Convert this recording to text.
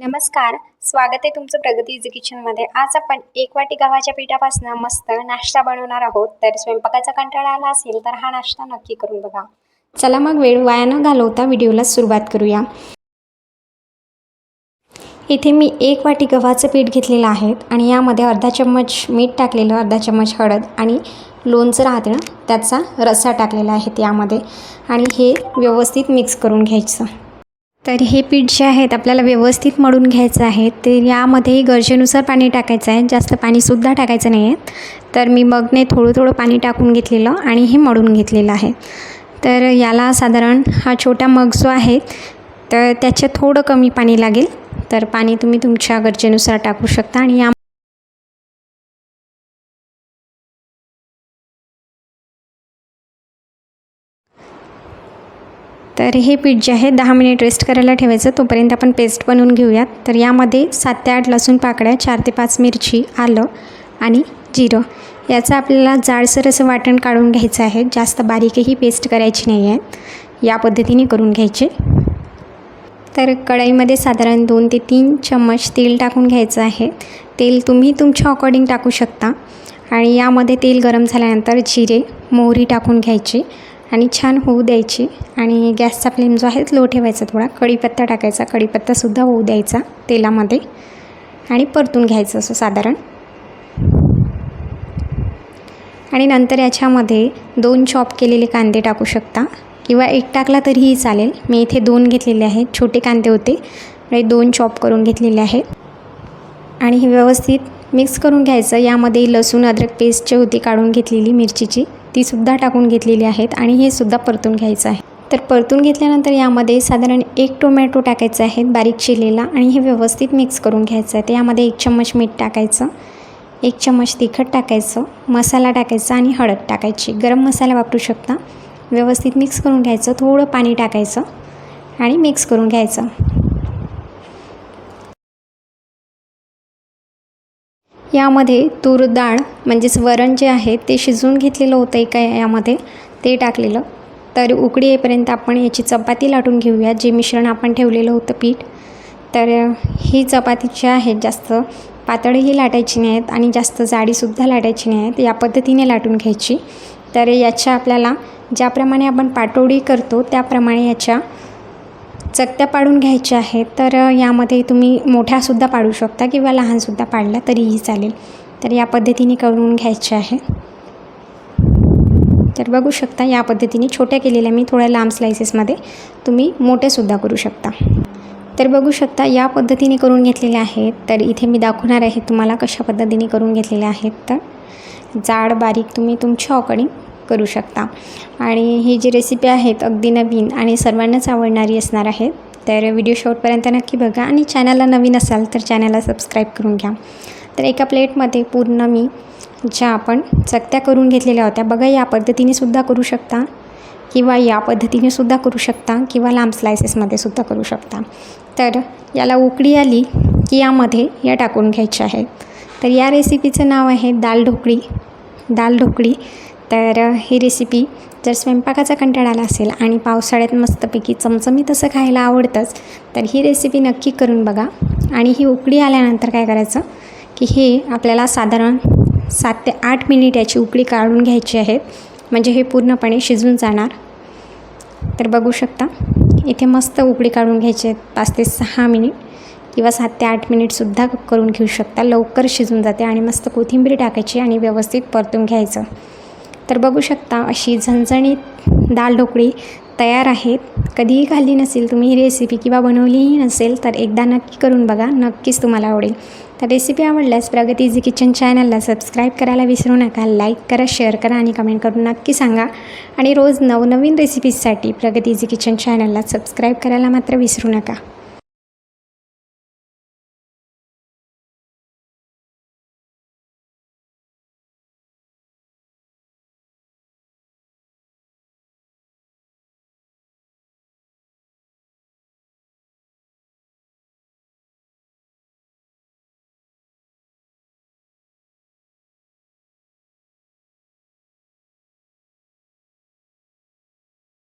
नमस्कार स्वागत आहे तुमचं प्रगती इज किचनमध्ये. आज आपण एक वाटी गव्हाच्या पिठापासून मस्त नाश्ता बनवणार आहोत. तर स्वयंपाकाचा कंटाळा आला असेल तर हा नाश्ता नक्की करून बघा. चला मग वेळ वाया न घालवता व्हिडिओला सुरुवात करूया. इथे मी एक वाटी गव्हाचं पीठ घेतलेलं आहे आणि यामध्ये अर्धा चम्मच मीठ टाकलेलं अर्धा चम्मच हळद आणि लोणचं राहते ना त्याचा रस्सा टाकलेला आहे यामध्ये आणि हे व्यवस्थित मिक्स करून घ्यायचं. तर हे पीठ जे आहेत आपल्याला व्यवस्थित मळून घ्यायचं आहे. ते यामध्ये गरजेनुसार पाणी टाकायचं आहे. जास्त पाणीसुद्धा टाकायचं नाही आहे. तर मी मगने थोडं थोडं पाणी टाकून घेतलेलं आणि हे मळून घेतलेलं आहे. तर याला साधारण हा छोटा मग जो आहे तर त्याच्यात थोडं कमी पाणी लागेल. तर पाणी तुम्ही तुमच्या गरजेनुसार टाकू शकता आणि या तर हे पीठ जे आहे दहा मिनिट रेस्ट करायला ठेवायचं. तोपर्यंत आपण पेस्ट बनवून घेऊयात. तर यामध्ये सात ते आठ लसूण पाकळ्या चार ते पाच मिरची आलं आणि जिरं. याचं आपल्याला जाडसर असं वाटण काढून घ्यायचं आहे. जास्त बारीकही पेस्ट करायची नाही आहे या पद्धतीने करून घ्यायचे. तर कढईमध्ये साधारण दोन ते तीन चम्मच तेल टाकून घ्यायचं आहे. तेल तुम्ही तुमच्या अकॉर्डिंग टाकू शकता. आणि यामध्ये तेल गरम झाल्यानंतर जिरे मोहरी टाकून घ्यायची. आणि छान होऊ द्यायची. आणि गॅसचा फ्लेम जो आहे लो ठेवायचा थोडा. कढीपत्ता टाकायचा. कढीपत्तासुद्धा होऊ द्यायचा तेलामध्ये. आणि परतून घ्यायचं असं साधारण. आणि नंतर याच्यामध्ये दोन चॉप केलेले कांदे टाकू शकता. किंवा एक टाकला तरीही चालेल. मी इथे दोन घेतलेले आहेत. छोटे कांदे होते. म्हणजे दोन चॉप करून घेतलेले आहेत. आणि हे व्यवस्थित मिक्स करून घ्यायचं. यामध्ये लसूण अद्रक पेस्ट जी होती काढून घेतलेली मिरचीची. तीसुद्धा टाकून घेतलेली आहेत आणि हे सुद्धा परतून घ्यायचं आहे. तर परतून घेतल्यानंतर यामध्ये साधारण एक टोमॅटो टाकायचा आहे बारीक चिरलेला आणि हे व्यवस्थित मिक्स करून घ्यायचं आहे. तर यामध्ये एक चम्मच मीठ टाकायचं एक चम्मच तिखट टाकायचं मसाला टाकायचा आणि हळद टाकायची. गरम मसाला वापरू शकता. व्यवस्थित मिक्स करून घ्यायचं थोडं पाणी टाकायचं आणि मिक्स करून घ्यायचं. यामध्ये तूर डाळ म्हणजेच वरण जे आहे ते शिजवून घेतलेलं होतं एका यामध्ये ते टाकलेलं. तर उकडी येईपर्यंत आपण याची चपाती लाटून घेऊया जे मिश्रण आपण ठेवलेलं होतं पीठ. तर ही चपाती जी आहेत जास्त पातळही लाटायची नाही आहेत आणि जास्त जाडीसुद्धा लाटायची नाही आहेत. या पद्धतीने लाटून घ्यायची. तर याच्या आपल्याला ज्याप्रमाणे आपण पाटोडी करतो त्याप्रमाणे याच्या चकत्या पाडून घ्यायच्या आहेत तर यामध्ये तुम्ही मोठ्यासुद्धा पाडू शकता किंवा लहानसुद्धा पाडल्या तरीही चालेल. तर या पद्धतीने करून घ्यायचे आहे. तर बघू शकता या पद्धतीने छोट्या केलेल्या मी थोड्या लांब स्लायसेसमध्ये तुम्ही मोठेसुद्धा करू शकता. तर बघू शकता या पद्धतीने करून घेतलेले आहेत. तर इथे मी दाखवणार आहे तुम्हाला कशा पद्धतीने करून घेतलेल्या आहेत. तर जाड बारीक तुम्ही तुमच्या अकॉर्डिंग करू शकता. आणि ही जी रेसिपी आहेत अगदी नवीन आणि सर्वांनाच आवडणारी असणार आहे तर व्हिडिओ शेवटपर्यंत नक्की बघा आणि चॅनलला नवीन असाल तर चॅनलला सबस्क्राईब करून घ्या. तर एका प्लेटमध्ये पूर्ण मी ज्या आपण चकत्या करून घेतलेल्या होत्या बघा या पद्धतीने सुद्धा करू शकता किंवा या पद्धतीने सुद्धा करू शकता किंवा लांब स्लायसेसमध्ये सुद्धा करू शकता. तर याला उकडी आली की यामध्ये या टाकून घ्यायच्या आहेत तर या रेसिपीचं नाव आहे दाल ढोकळी. दाल ढोकळी तर ही रेसिपी जर स्वयंपाकाचा कंटाळा आला असेल आणि पावसाळ्यात मस्तपैकी चमचमीत असं खायला आवडतंच तर ही रेसिपी नक्की करून बघा. आणि ही उकळी आल्यानंतर काय करायचं की हे आपल्याला साधारण सात ते आठ मिनिट याची उकळी काढून घ्यायची आहे. म्हणजे हे पूर्णपणे शिजून जाणार. तर बघू शकता इथे मस्त उकळी काढून घ्यायची आहेत. पाच ते सहा मिनिट किंवा सात ते आठ मिनिटसुद्धा करून घेऊ शकता. लवकर शिजून जाते आणि मस्त कोथिंबीर टाकायची आणि व्यवस्थित परतून घ्यायचं. तर बघू शकता अशी झणझणीत दाल ढोकळी तयार आहेत. कधीही खाल्ली नसेल तुम्ही ही रेसिपी किंवा बनवलीही नसेल तर एकदा नक्की करून बघा नक्कीच तुम्हाला आवडेल. तर रेसिपी आवडल्यास प्रगती इझी किचन चॅनलला सबस्क्राईब करायला विसरू नका लाईक करा शेअर करा आणि कमेंट करून नक्की सांगा. आणि रोज नवनवीन रेसिपीजसाठी प्रगती इझी किचन चॅनलला सबस्क्राईब करायला मात्र विसरू नका.